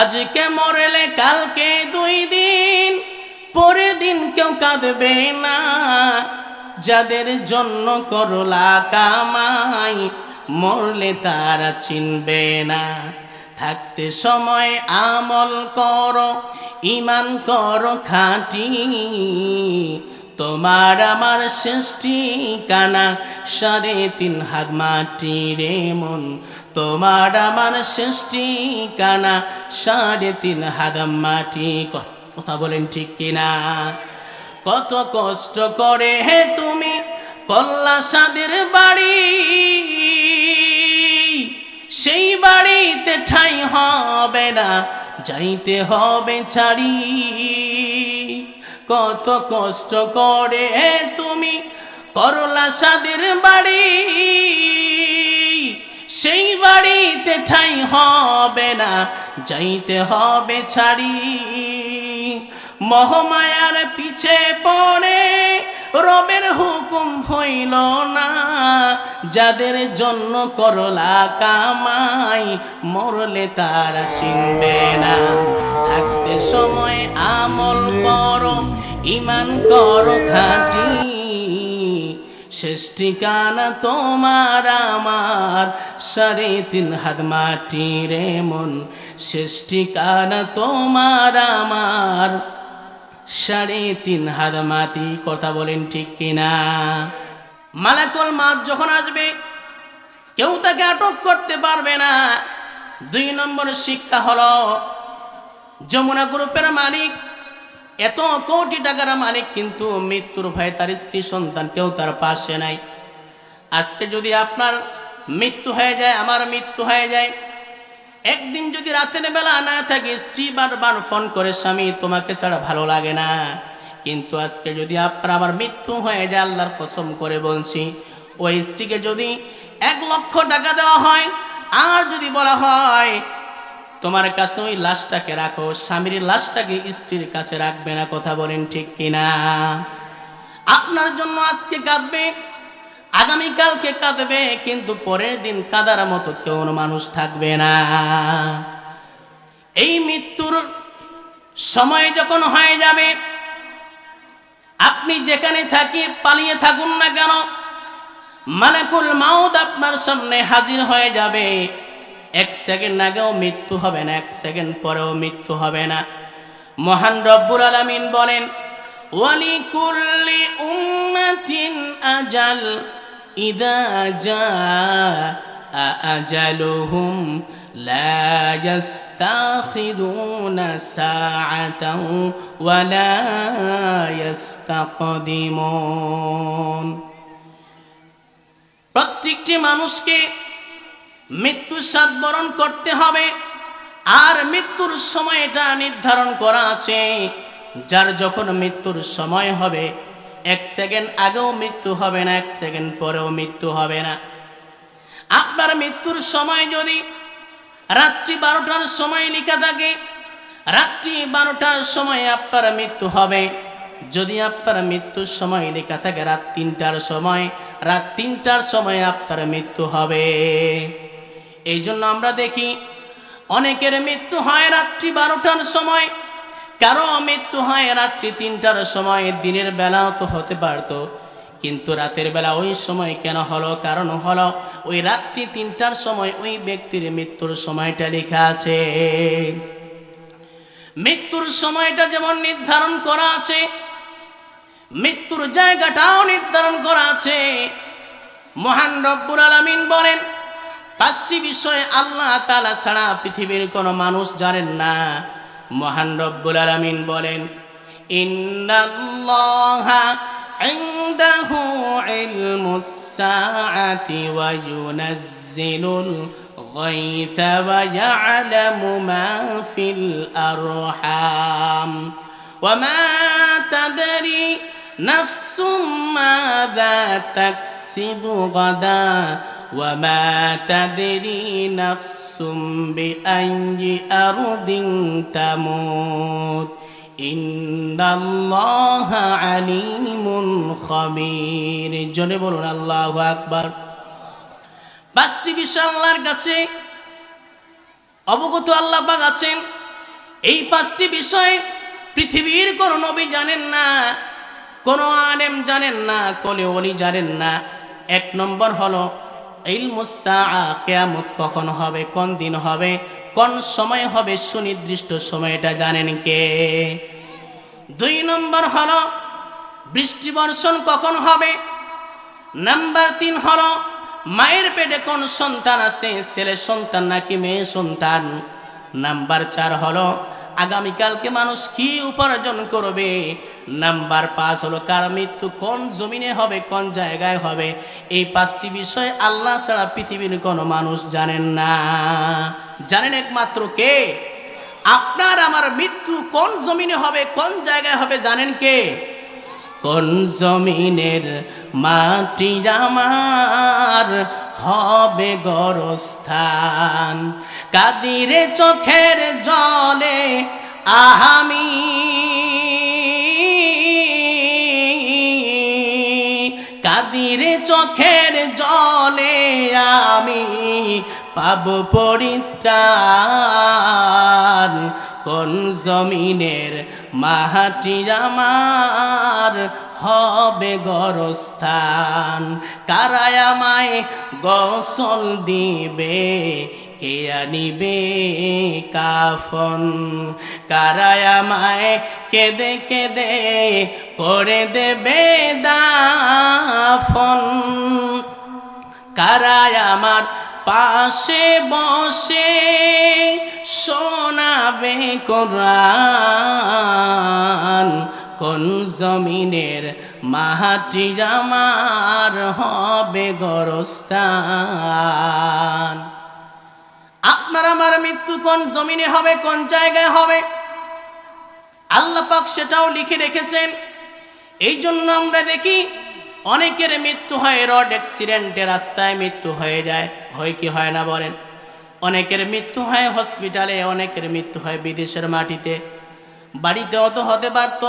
আজকে মরলে কালকে দুই দিন, পরের দিন কেউ কাঁদবে না। যাদের জন্য করলা কামাই, মরলে তারা চিনবে না। থাকতে সময় আমল করো ইমান করো খাঁটি। তোমার আমার সৃষ্টি কানা সাড়ে তিন হাত মাটি রে মন তোমার আমার সৃষ্টি কানা, সাড়ে তিন হাত মাটি। কথা বলেন ঠিক কিনা? কত কষ্ট করে হে তুমি কল্লা সাদের বাড়ি। সেই বাড়িতে ঠাই হবে না, যাইতে হবে ছাড়ি। কত কষ্ট করে তুমি করলা সাদের বাড়ি। সেই বাড়িতে ঠাই হবে না, যাইতে হবে ছাড়ি। মহমায়ার পিছে পড়ে রবের হুকুম হইল না, যাদের জন্য করলা কামাই মরলে তারা চিনবে না। থাকতে সময় আমল করো ইমান করো খাঁটি। শেষ ঠিকানা তোমার আমার। সাড়ে তিন হাত মাটি রে মন, শেষ ঠিকানা তোমার আমার। সাড়ে তিন হাত মাটি, কথা বলেন ঠিক কিনা? মালাকুল মাছ যখন আসবে, কেউ তাকে আটক করতে পারবে না। দুই নম্বর শিক্ষা হলো, যমুনা গ্রুপের মালিক এত কোটি টাকার মালিক কিন্তু মৃত্যুর ভয়ে তার স্ত্রী সন্তান কেউ তার পাশে নাই। আজকে যদি আপনার মৃত্যু হয়ে যায়, আমার মৃত্যু হয়ে যায়, একদিন যদি রাতের বেলা না থাকে, স্ত্রী বারবার ফোন করে, স্বামী, তোমাকে ছাড়া ভালো লাগে না। কিন্তু আজকে যদি আপনার আবার মৃত্যু হয়ে যায়, আল্লাহর কসম করে বলছি, ওই স্ত্রীকে যদি এক লক্ষ টাকা দেওয়া হয়, আর যদি বলা হয় তোমার কাছে ওই লাশটাকে রাখো, স্বামীর লাশটাকে স্ত্রীর কাছে রাখবে না, কথা বলেন ঠিক কিনা? আপনার জন্য আজকে কাঁদবে, আগামীকালকে কাঁদবে, কিন্তু পরের দিন কাদার মতো কেউ মানুষ থাকবে না। এই মৃত্যুর সময় যখন হয়ে যাবে, আপনি যেখানে থাকি, পালিয়ে থাকুন না কেন, মালাকুল মাউদ আপনার সামনে হাজির হয়ে যাবে। এক সেকেন্ড আগেও মৃত্যু হবে না, এক সেকেন্ড পরেও মৃত্যু হবে না। মহান রব্বুর আলামিন বলেন, ওয়ালিকুল্লি উম্মাতিন আজাল, ইদা জা আজালুহুম লা ইস্তাখিরুনা সাআতাও ওয়া লা ইস্তাকদিমুন। প্রত্যেকটি মানুষকে মৃত্যুর স্বাদ বরণ করতে হবে। আর মৃত্যুর সময়টা নির্ধারণ করা আছে। যার যখন মৃত্যুর সময় হবে, এক সেকেন্ড আগেও মৃত্যু হবে না, এক সেকেন্ড পরেও মৃত্যু হবে না। আপনার মৃত্যুর সময় যদি রাত্রি বারোটার সময় লেখা থাকে, রাত্রি বারোটার সময় আপনার মৃত্যু হবে। যদি আপনার মৃত্যুর সময় লেখা থাকে রাত তিনটার সময়, রাত তিনটার সময় আপনার মৃত্যু হবে। এই জন্য আমরা দেখি, অনেকের মৃত্যু হয় রাত্রি বারোটার সময়, কারও মৃত্যু হয় রাত্রি তিনটার সময়, দিনের বেলাও তো হতে পারতো। কিন্তু রাতের বেলা ওই সময় কেন হলো, কারণ হলো ওই রাত্রি তিনটার সময় ওই ব্যক্তির মৃত্যুর সময়টা লেখা আছে। মৃত্যুর সময়টা যেমন নির্ধারণ করা আছে, মৃত্যুর জায়গাটাও নির্ধারণ করা আছে। মহান রব্বুর আলামিন বলেন পাঁচটি বিষয়ে আল্লাহ তালা ছাড়া পৃথিবীর কোনো মানুষ জানেন না মহান রব্বুল আলামিন বলেন ইন্নাল্লাহা عنده علم الساعة وينزل الغيث ويعلم ما في الأرحام وما تدري نفس ماذا تكسب غدا وما تدري نفس بأي أرض تموت إن الله عليم خبير জনে বলুন আল্লাহ আকবার পাঁচটি বিষয় আল্লাহর কাছে অবগত আল্লাহ পাক আছেন এই পাঁচটি বিষয় পৃথিবীর কোনো নবী জানেন না কোনো আলেম জানেন না কোলে অলি জানেন না এক নম্বর হলো ইলমুসা কেয়ামত কখন হবে, কোন দিন হবে, কোন সময় হবে সুনির্দিষ্ট সময়টা জানেন কে? দুই নম্বর হল, বৃষ্টি বর্ষণ কখন হবে? নাম্বার তিন হলো, মায়ের পেটে কোন সন্তান আছে, ছেলে সন্তান নাকি মেয়ে সন্তান? নাম্বার চার হলো আগামীকালকে মানুষ কি উপার্জন করবে? নাম্বার পাঁচ হলো, কার মৃত্যু কোন জমিনে হবে, কোন জায়গায় হবে? এই পাঁচটি বিষয় আল্লাহ ছাড়া পৃথিবীর কোনো মানুষ জানেন না। জানেন একমাত্র কে? আপনার আমার মৃত্যু কোন জমিনে হবে, কোন জায়গায় হবে, জানেন কে? কোন জমিনের মাটি আমার? হবে গরস্থান। কাদিরে চোখের জলে আহামি। কাদিরে চোখের জলে আমি পাব পরিত্রাণ। কোন জমিনের মাহাটি আমার হবে গরস্থান। কারায় আমায় গসল দিবে, কে আনিবে কাফন? কারায় আমায় কেঁদে কেঁদে করে দেবে দাফন। কারায় আমার পাশে বসে শোনাবে কোরআন। কোন জমিনের মাহাটি আমার হবে গরস্থান। আপনার আমার মৃত্যু কোন জমিনে হবে, কোন জায়গায় হবে? আল্লাহ পাক সেটাও লিখে রেখেছেন। এই জন্য আমরা দেখি অনেকের মৃত্যু হয় রড অ্যাক্সিডেন্টে, রাস্তায় মৃত্যু হয়ে যায়। হয় কি হয় না বলেন? অনেকের মৃত্যু হয় হসপিটালে, অনেকের মৃত্যু হয় বিদেশের মাটিতে। বাড়িতে তো হতে পারত?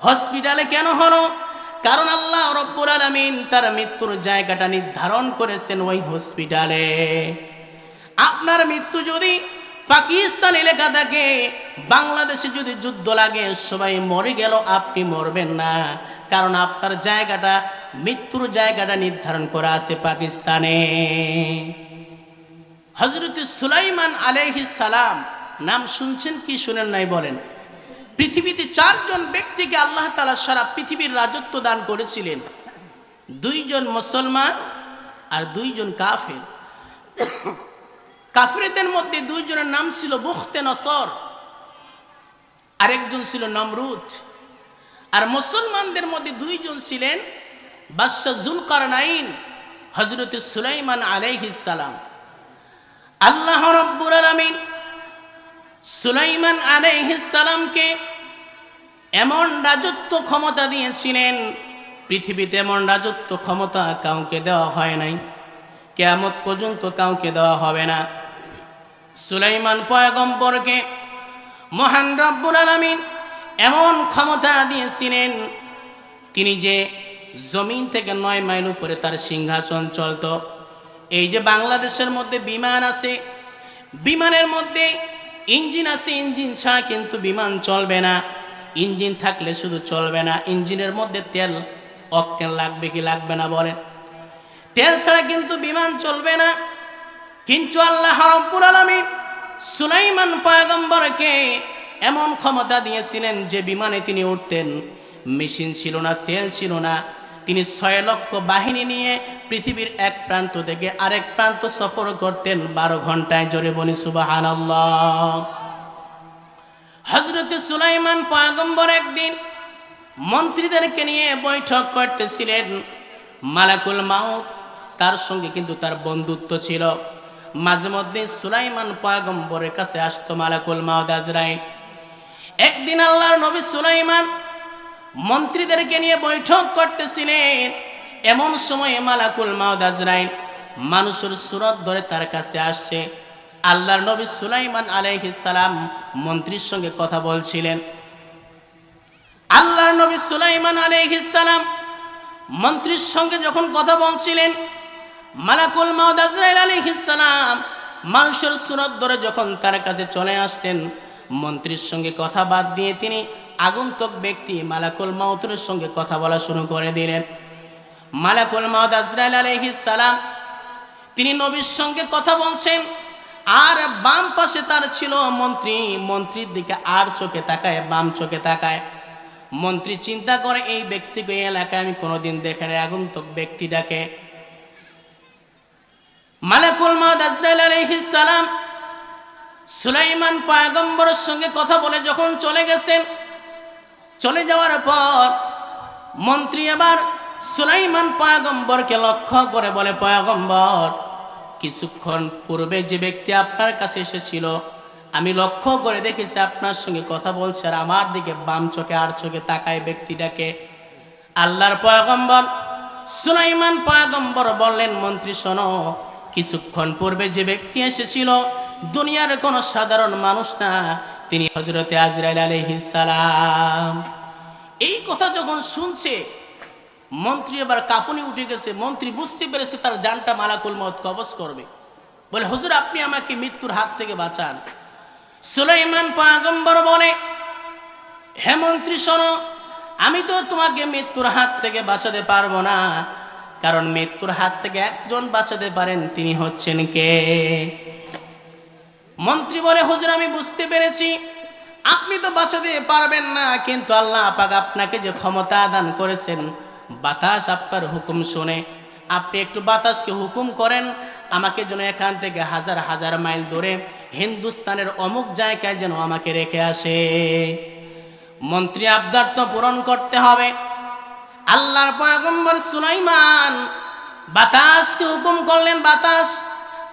হসপিটালে কেন হলো? কারণ আল্লাহ রব্বুর আলমিন তার মৃত্যুর জায়গাটা নির্ধারণ করেছেন ওই হসপিটালে। আপনার মৃত্যু যদি পাকিস্তান এলাকা থাকে বাংলাদেশে যদি যুদ্ধ লাগে, সবাই মরে গেল, আপনি মরবেন না। কারণ আপনার জায়গাটা, মৃত্যুর জায়গাটা নির্ধারণ করা আছে পাকিস্তানে। হজরত সুলাইমান আলাইহিস সালাম, নাম শুনছেন কি শুনেন নাই বলেন? পৃথিবীতে চারজন ব্যক্তিকে আল্লাহ তালা সারা পৃথিবীর রাজত্ব দান করেছিলেন। দুইজন মুসলমান আর দুইজন কাফের। কাফিরদের মধ্যে দুইজনের নাম ছিল বুখতে নসর, আরেকজন ছিল নমরুদ। আর মুসলমানদের মধ্যে দুইজন ছিলেন বাদশাহ জুলকারনাইন হজরত সুলাইমান আলাইহিস সালাম। আল্লাহ রব্বুর আলামিন সুলাইমান আলাইহিস সালামকে এমন রাজত্ব ক্ষমতা দিয়েছিলেন, পৃথিবীতে এমন রাজত্ব ক্ষমতা কাউকে দেওয়া হয় নাই, কেয়ামত পর্যন্ত কাউকে দেওয়া হবে না। সুলাইমান পয়গম্বরকে মহান রব্বুল আলামিন এমন ক্ষমতা দিয়েছিলেন, তিনি যে জমিন থেকে নয় মাইল উপরে তার সিংহাসন চলত। এই যে বাংলাদেশের মধ্যে বিমান আছে, বিমানের মধ্যে ইঞ্জিন আছে, ইঞ্জিন ছাড়া কিন্তু বিমান চলবে না। ইঞ্জিন থাকলে শুধু চলবে না, ইঞ্জিনের মধ্যে তেল, অকটেন লাগবে কি লাগবে না বলেন। তেল ছাড়া কিন্তু বিমান চলবে না। কিন্তু আল্লাহ রব্বুল আলামিন সুলাইমান পয়গম্বরকে এমন ক্ষমতা দিয়েছিলেন যে বিমানে তিনি উঠতেন। মেশিন ছিল না, তেল ছিল না। তিনি ছয় লক্ষ বাহিনী নিয়ে পৃথিবীর এক প্রান্ত থেকে আরেক প্রান্ত সফর করতেন বারো ঘন্টায় জোরে বলি সুবাহান হজরত সুলাইমান পয়গম্বর একদিন মন্ত্রীদেরকে নিয়ে বৈঠক করতেছিলেন। মালাকুল মাউত তার সঙ্গে কিন্তু তার বন্ধুত্ব ছিল। মাঝে মধ্যে সুলাইমান পয়গম্বরের কাছে আসতো মালাকুল মাউদ আজরাইল। একদিন আল্লাহর নবী সুলাইমান মন্ত্রীদেরকে নিয়ে বৈঠক করতেছিলেন। এমন সময়ে মালাকুল মাউদ আজরাইল মানুষের সুরত ধরে তার কাছে আসছে আল্লাহর নবী সুলাইমান সালাম মন্ত্রীর সঙ্গে কথা বলছিলেন। আল্লাহর নবী সুলাইমান সালাম মন্ত্রীর সঙ্গে যখন কথা বলছিলেন, মালাকুল মাউদ আজরাইল সালাম মানুষের সুরত ধরে যখন তার কাছে চলে আসতেন মন্ত্রীর সঙ্গে কথা বাদ দিয়ে তিনি আগন্তক ব্যক্তি মালাকুল মাউতের সঙ্গে কথা বলা শুরু করে দিলেন। মালাকুল মাউদ আজরাইল আলাইহিস সালাম, তিনি নবীর সঙ্গে কথা বলছেন, আর বাম পাশে তার ছিল মন্ত্রী, মন্ত্রীর দিকে আর চোখে তাকায়, বাম চোখে তাকায়। মন্ত্রী চিন্তা করে, এই ব্যক্তিকে এই এলাকায় আমি কোনোদিন দেখে নাই, আগন্তুক ব্যক্তিটাকে। মালাকুল মাউদ আজরাইল আলাইহিস সালাম সুলাইমান পয়গম্বরের সঙ্গে কথা বলে যখন চলে গেছেন, চলে যাওয়ার পর মন্ত্রী এবার সুলাইমান পয়গম্বরকে লক্ষ্য করে বলে, পয়গম্বর, কিছুক্ষণ পূর্বে যে ব্যক্তি আপনার কাছে এসেছিল, আমি লক্ষ্য করে দেখেছি আপনার সঙ্গে কথা বলছে আর আমার দিকে বাম চোখে আর চোখে তাকায় ব্যক্তিটাকে। আল্লাহর পয়গম্বর, সুলাইমান পয়গম্বর বললেন, মন্ত্রী, শোনো, কিছুক্ষণ পূর্বে যে ব্যক্তি এসেছিল দুনিয়ার কোনো সাধারণ মানুষ না, তিনি হজরতে আজরাইল আলাইহিস সালাম। এই কথা যখন শুনছে, মন্ত্রী এবার কাঁপুনি উঠে গেছে, মন্ত্রী বুঝতে পেরেছে তার জানটা মালাকুল মত কবজ করবে। বলে, হুজুর, আপনি আমাকে মৃত্যুর হাত থেকে বাঁচান। সুলাইমান পাগম্বর বলে, হে মন্ত্রী, শোনো, আমি তো তোমাকে মৃত্যুর হাত থেকে বাঁচাতে পারব না। কারণ মৃত্যুর হাত থেকে একজন বাঁচাতে পারেন, তিনি হচ্ছেন কে? মন্ত্রী বলে, হুজুর, আমি বুঝতে পেরেছি। আপনি তো বাঁচাতে পারবেন না, কিন্তু আল্লাহ পাক আপনাকে যে ক্ষমতা দান করেছেন, বাতাস আপনার হুকুম শুনে। আপনি একটু বাতাসকে হুকুম করেন, আমাকে যেন এখান থেকে হাজার হাজার মাইল দূরে হিন্দুস্তানের অমুক জায়গায় যেন আমাকে রেখে আসে। মন্ত্রী আবদার তো পূরণ করতে হবে। আল্লাহর পয়গম্বর সুলাইমান বাতাসকে হুকুম করলেন, বাতাস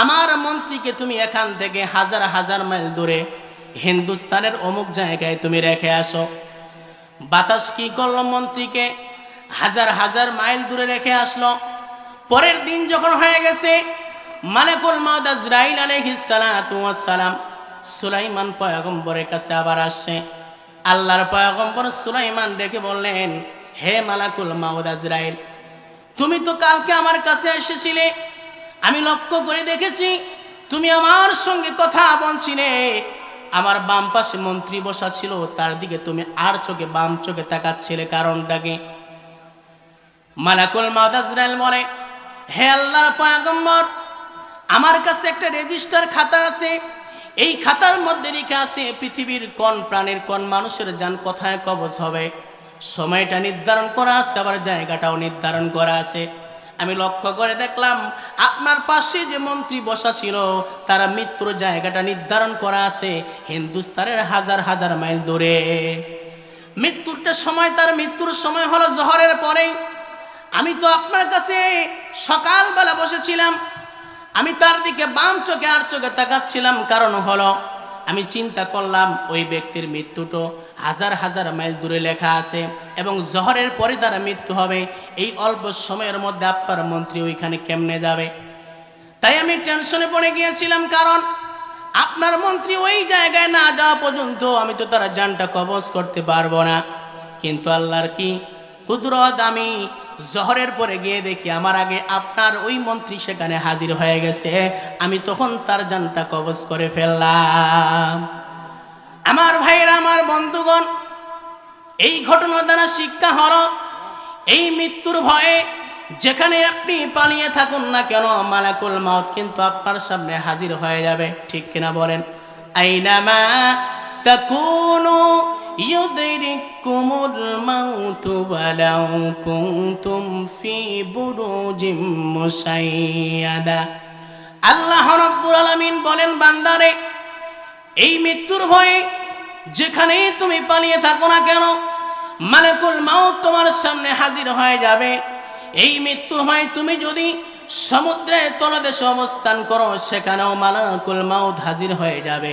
আমার মন্ত্রীকে তুমি এখান থেকে হাজার হাজার মাইল দূরে হিন্দুস্তানের অমুক জায়গায় তুমি রেখে আসো। বাতাস কি করল মন্ত্রীকে? হাজার হাজার মাইল দূরে রেখে আসলো। পরের দিন যখন হয়ে গেছে, মালেকুল মাউদ আজরাইল সালাম সুলাইমান পয়গম্বরের কাছে আবার আসছে। আল্লাহর পয়গম্বর সুলাইমান ডেকে বললেন, হে মালাকুল মাউদ আজরাইল তুমি তো কালকে আমার কাছে এসেছিলে আমি লক্ষ্য করে দেখেছি, তুমি আমার সঙ্গে কথা বলছিলে। আমার বাম পাশে মন্ত্রী বসা ছিল, তার দিকে তুমি আর চোখে বাম চোখে তাকাচ্ছিলে কারণটাকে। মালাকুল মাউদ আজরাইল বলে, হে আল্লাহর পয়গম্বর, আমার কাছে একটা রেজিস্টার খাতা আছে। এই খাতার মধ্যে লেখা আছে, পৃথিবীর কোন প্রাণীর কোন মানুষের যান কোথায় কবজ হবে। সময়টা নির্ধারণ করা আছে, আবার জায়গাটাও নির্ধারণ করা আছে। আমি লক্ষ্য করে দেখলাম, আপনার পাশে যে মন্ত্রী বসা ছিল, তারা মৃত্যুর জায়গাটা নির্ধারণ করা আছে হিন্দুস্তানের হাজার হাজার মাইল দূরে। মৃত্যুরটা সময় তার মৃত্যুর সময় হলো জহরের পরেই। আমি তো আপনার কাছে সকালবেলা বসেছিলাম। আমি তার দিকে বাম চোখে আর চোখে তাকাচ্ছিলাম, কারণ হলো আমি চিন্তা করলাম ওই ব্যক্তির মৃত্যুটো হাজার হাজার মাইল দূরে লেখা আছে এবং জহরের পরে তার মৃত্যু হবে। এই অল্প সময়ের মধ্যে আপনার মন্ত্রী ওইখানে কেমনে যাবে? তাই আমি টেনশনে পড়ে গিয়েছিলাম, কারণ আপনার মন্ত্রী ওই জায়গায় না যাওয়া পর্যন্ত আমি তো তারা জানটা কবজ করতে পারব না। কিন্তু আল্লাহর কি? কুদরত আমি জহরের পরে গিয়ে দেখি আমার আগে আপনার ওই মন্ত্রী সেখানে হাজির হয়ে গেছে। আমি তখন তার জানটা কবজ করে ফেললাম। আমার ভাইয়েরা, আমার বন্ধুগণ, এই ঘটনা দ্বারা শিক্ষা হলো, এই মৃত্যুর ভয়ে যেখানে আপনি পালিয়ে থাকুন না কেন, মালাকুল মাউত কিন্তু আপনার সামনে হাজির হয়ে যাবে। ঠিক কিনা বলেন? আইনামা তাকুনু ইউদরিকুমুল মাউতু ওয়ালাউ কুনতুম ফি বুরুজিম মুসাইয়াদা আল্লাহ রাব্বুল আলামিন বলেন, বান্দারে, এই মৃত্যুর ভয়ে যেখানেই তুমি পালিয়ে থাকো না কেন, মালাকুল মাউত তোমার সামনে হাজির হয়ে যাবে। এই মৃত্যুর ভয়ে তুমি যদি সমুদ্রের তলদেশে অবস্থান করো, সেখানেও মালাকুল মাউত হাজির হয়ে যাবে।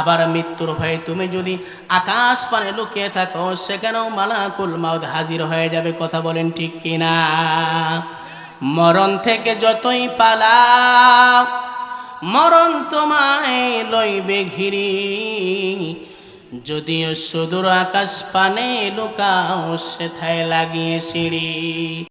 আবার মৃত্যুর ভয়ে তুমি যদি আকাশ পানে লুকিয়ে থাকো, সেখানেও মালাকুল মাউত হাজির হয়ে যাবে, কথা বলেন ঠিক কিনা? মরণ থেকে যতই পালাও, মরণ তোমায় লইবে ঘিরি। যদিও সুদূর আকাশ পানে লুকাও, সেথায় লাগিয়ে সিঁড়ি।